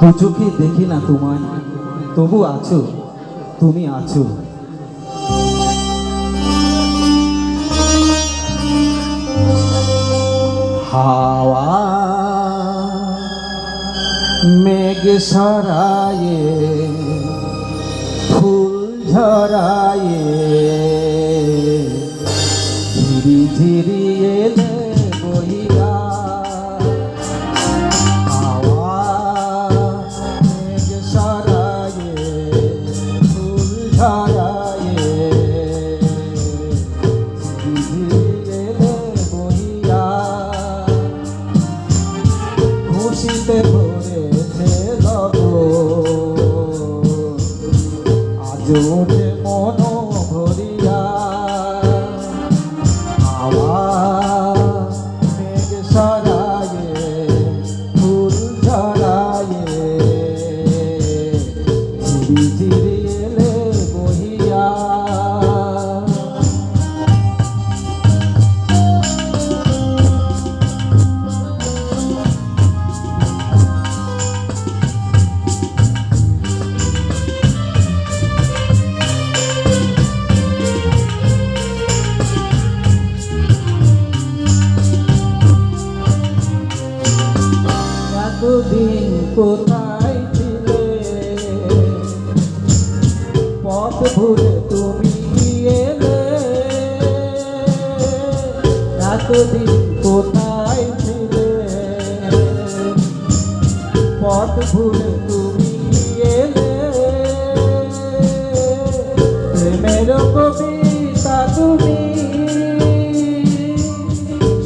দু চোখে দেখি না তোমায়। তবু আছো, তুমি আছো। হাওয়া মেঘ সরায়ে, ফুল ঝরায়ে ঝিরি ঝিরি পথ ভুলে তুমি এলে। এতদিন কোথায় ছিলে? পথ ভুলে তুমি এলে। প্রেমের কবিতা তুমি।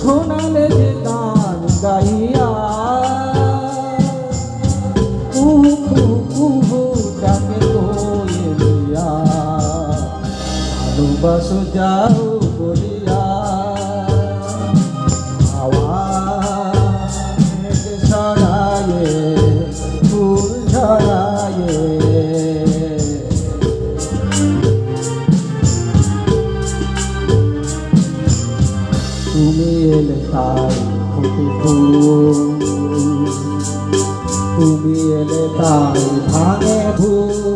শোনালে যে গান গাইয়া ভালোবাসো যাও বলিয়া ছড়ায়ে, ফুল ঝরায়ে তুমি এলে তাই ফুটে তুমি এলে তাই ভাঙে ভুল।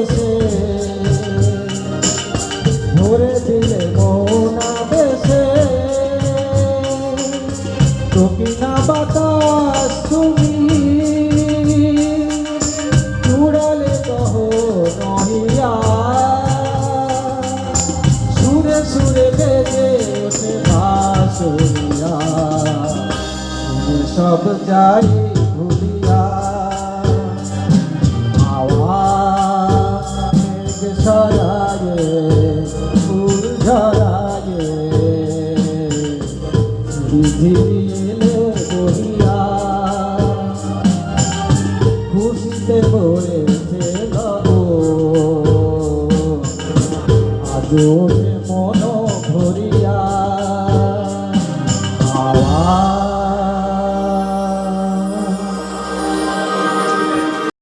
সব যাই ভুলিয়া হাওয়া মেঘ সরায়ে ফুল ঝরায়ে ঝিরি খুশিতে ভরেছে আজ